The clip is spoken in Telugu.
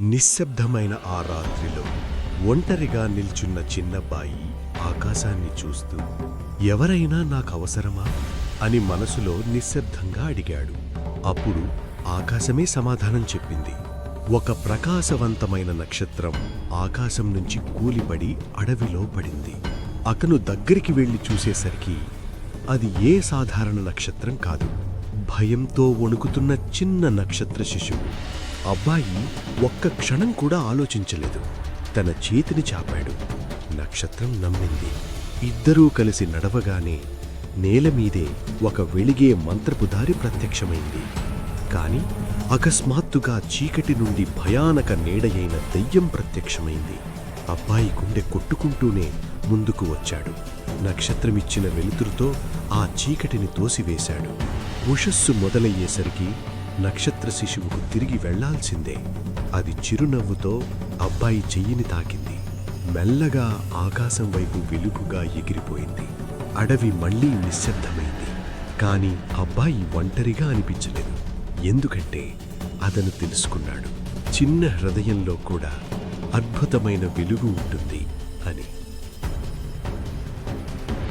నిశ్శబ్దమైన ఆ రాత్రిలో ఒంటరిగా నిల్చున్న చిన్నబ్బాయి ఆకాశాన్ని చూస్తూ ఎవరైనా నాకు అవసరమా? అని మనసులో నిశ్శబ్దంగా అడిగాడు. అప్పుడు ఆకాశమే సమాధానం చెప్పింది. ఒక ప్రకాశవంతమైన నక్షత్రం ఆకాశం నుంచి కూలిపడి అడవిలో పడింది. అతను దగ్గరికి వెళ్ళి చూసేసరికి అది ఏ సాధారణ నక్షత్రం కాదు. భయంతో వణుకుతున్న చిన్న నక్షత్ర శిశువు. అబ్బాయి ఒక్క క్షణం కూడా ఆలోచించలేదు. తన చేతిని చాపాడు. నక్షత్రం నమ్మింది. ఇద్దరూ కలిసి నడవగానే నేల మీదే ఒక వెలిగే మంత్రపు దారి ప్రత్యక్షమైంది. కాని అకస్మాత్తుగా చీకటి నుండి భయానక నీడయైన దెయ్యం ప్రత్యక్షమైంది. అబ్బాయి గుండె కొట్టుకుంటూనే ముందుకు వచ్చాడు. నక్షత్రమిచ్చిన వెలుతురుతో ఆ చీకటిని తోసివేశాడు. ఉషస్సు మొదలయ్యేసరికి నక్షత్ర శిశువుకు తిరిగి వెళ్ళాల్సిందే. అది చిరునవ్వుతో అబ్బాయి చెయ్యిని తాకింది. మెల్లగా ఆకాశం వైపు వెలుగుగా ఎగిరిపోయింది. అడవి మళ్ళీ నిశ్శబ్దమైంది. కాని అబ్బాయి ఒంటరిగా అనిపించలేదు. ఎందుకంటే అతను తెలుసుకున్నాడు. చిన్న హృదయంలో కూడా అద్భుతమైన వెలుగు ఉంటుంది అని.